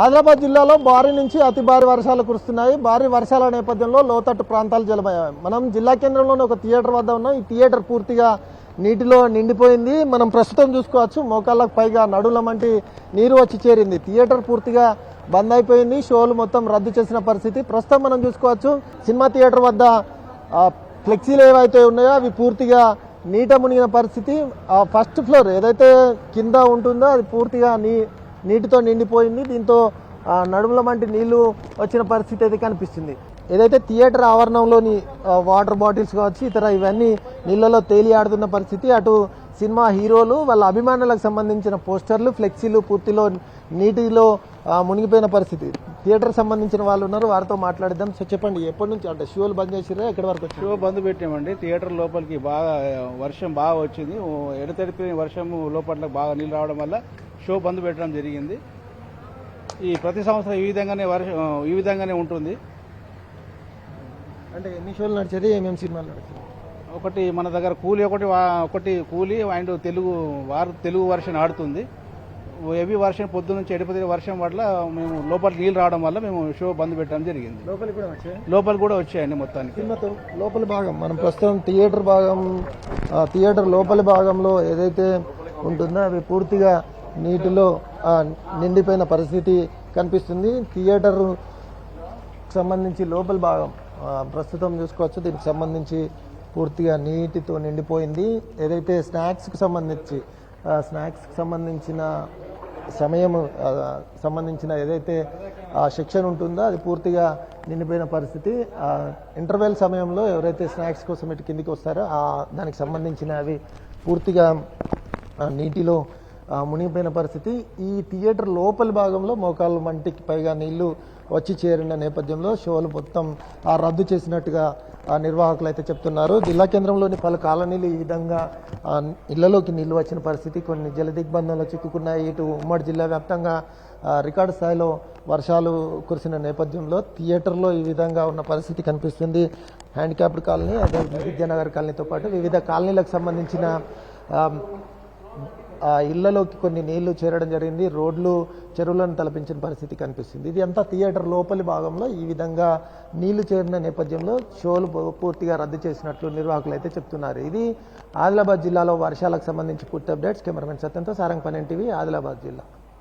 ఆదిలాబాద్ జిల్లాలో భారీ నుంచి అతి భారీ వర్షాలు కురుస్తున్నాయి. భారీ వర్షాల నేపథ్యంలో లోతట్టు ప్రాంతాలు జలమయ్యాయి మనం జిల్లా కేంద్రంలోని ఒక థియేటర్ వద్ద ఉన్నాం. ఈ థియేటర్ పూర్తిగా నీటిలో నిండిపోయింది. మనం ప్రస్తుతం చూసుకోవచ్చు మోకాళ్ళకు పైగా నడుల వంటి నీరు వచ్చి చేరింది. థియేటర్ పూర్తిగా బంద్ అయిపోయింది. షోలు మొత్తం రద్దు చేసిన పరిస్థితి. ప్రస్తుతం మనం చూసుకోవచ్చు సినిమా థియేటర్ వద్ద ఫ్లెక్సీలు ఏవైతే ఉన్నాయో అవి పూర్తిగా నీట మునిగిన పరిస్థితి. ఆ ఫస్ట్ ఫ్లోర్ ఏదైతే కింద ఉంటుందో అది పూర్తిగా నీ నీటితో నిండిపోయింది. దీంతో నడుముల వంటి నీళ్ళు వచ్చిన పరిస్థితి అయితే కనిపిస్తుంది. ఏదైతే థియేటర్ ఆవరణంలోని వాటర్ బాటిల్స్ కావచ్చు ఇతర ఇవన్నీ నీళ్ళలో తేలి ఆడుతున్న పరిస్థితి అటు సినిమా హీరోలు వాళ్ళ అభిమానులకు సంబంధించిన పోస్టర్లు ఫ్లెక్సీలు పూర్తిలో నీటిలో మునిగిపోయిన పరిస్థితి. థియేటర్ సంబంధించిన వాళ్ళు ఉన్నారు వారితో మాట్లాడిద్దాం. సో చెప్పండి ఎప్పటి నుంచి అంటే షోలు బంద్ చేసిరా ఎక్కడి వరకు షో బంద్ పెట్టామండి. థియేటర్ లోపలికి బాగా వర్షం బాగా వచ్చింది. ఓ వర్షం లోపల బాగా నీళ్ళు రావడం వల్ల షో బంద్ పెట్టడం జరిగింది. ఈ ప్రతి సంవత్సరం ఈ విధంగానే వర్షం ఈ విధంగానే ఉంటుంది. అంటే ఎన్ని షోలు నడిచేది? ఏమేమి సినిమాలు నడిచేది? ఒకటి మన దగ్గర కూలీ ఒకటి ఒకటి కూలీ అండ్ తెలుగు వారు తెలుగు వర్షన్ ఆడుతుంది. హెవీ వర్షం పొద్దు నుంచి ఎడపతి వర్షం వల్ల మేము లోపల నీళ్ళు రావడం వల్ల మేము షో బంద్ పెట్టడం జరిగింది. లోపలికి కూడా వచ్చాయి? లోపల కూడా వచ్చాయండి మొత్తానికి. లోపలి భాగం మనం ప్రస్తుతం థియేటర్ భాగం థియేటర్ లోపలి భాగంలో ఏదైతే ఉంటుందో అవి పూర్తిగా నీటిలో నిండిపోయిన పరిస్థితి కనిపిస్తుంది. థియేటర్ సంబంధించి లోపల భాగం ప్రస్తుతం చూసుకోవచ్చు. దీనికి సంబంధించి పూర్తిగా నీటితో నిండిపోయింది. ఏదైతే స్నాక్స్కి సంబంధించి స్నాక్స్కి సంబంధించిన సమయం సంబంధించిన ఏదైతే ఆ సెక్షన్ ఉంటుందో అది పూర్తిగా నిండిపోయిన పరిస్థితి. ఇంటర్వెల్ సమయంలో ఎవరైతే స్నాక్స్ కోసం ఇటు కిందికి వస్తారో దానికి సంబంధించిన అవి పూర్తిగా నీటిలో మునిగిపోయిన పరిస్థితి. ఈ థియేటర్ లోపలి భాగంలో మోకాళ్ళ మంటికి పైగా నీళ్ళు వచ్చి చేరిన నేపథ్యంలో షోలు మొత్తం రద్దు చేసినట్టుగా నిర్వాహకులు అయితే చెప్తున్నారు. జిల్లా కేంద్రంలోని పలు కాలనీలు ఈ విధంగా ఇళ్ళలోకి నీళ్ళు వచ్చిన పరిస్థితి కొన్ని జల దిగ్బంధంలో చిక్కుకున్నాయి. ఇటు ఉమ్మడి జిల్లా వ్యాప్తంగా రికార్డు స్థాయిలో వర్షాలు కురిసిన నేపథ్యంలో థియేటర్లో ఈ విధంగా ఉన్న పరిస్థితి కనిపిస్తుంది. హ్యాండిక్యాప్డ్ కాలనీ అదే విద్యానగర్ కాలనీతో పాటు వివిధ కాలనీలకు సంబంధించిన ఆ, ఇళ్ళలోకి కొన్ని నీళ్ళు చేరడం జరిగింది. రోడ్లు చెరువులను తలపించిన పరిస్థితి కనిపిస్తుంది. ఇది అంతా థియేటర్ లోపలి భాగంలో ఈ విధంగా నీళ్ళు చేరిన నేపథ్యంలో షోలు పూర్తిగా రద్దు చేసినట్లు నిర్వాహకులు అయితే చెప్తున్నారు. ఇది ఆదిలాబాద్ జిల్లాలో వర్షాలకు సంబంధించి పూర్తి అప్డేట్స్. కెమెరామెన్ సత్యంతో సారంగపనేంటివి ఆదిలాబాద్ జిల్లా.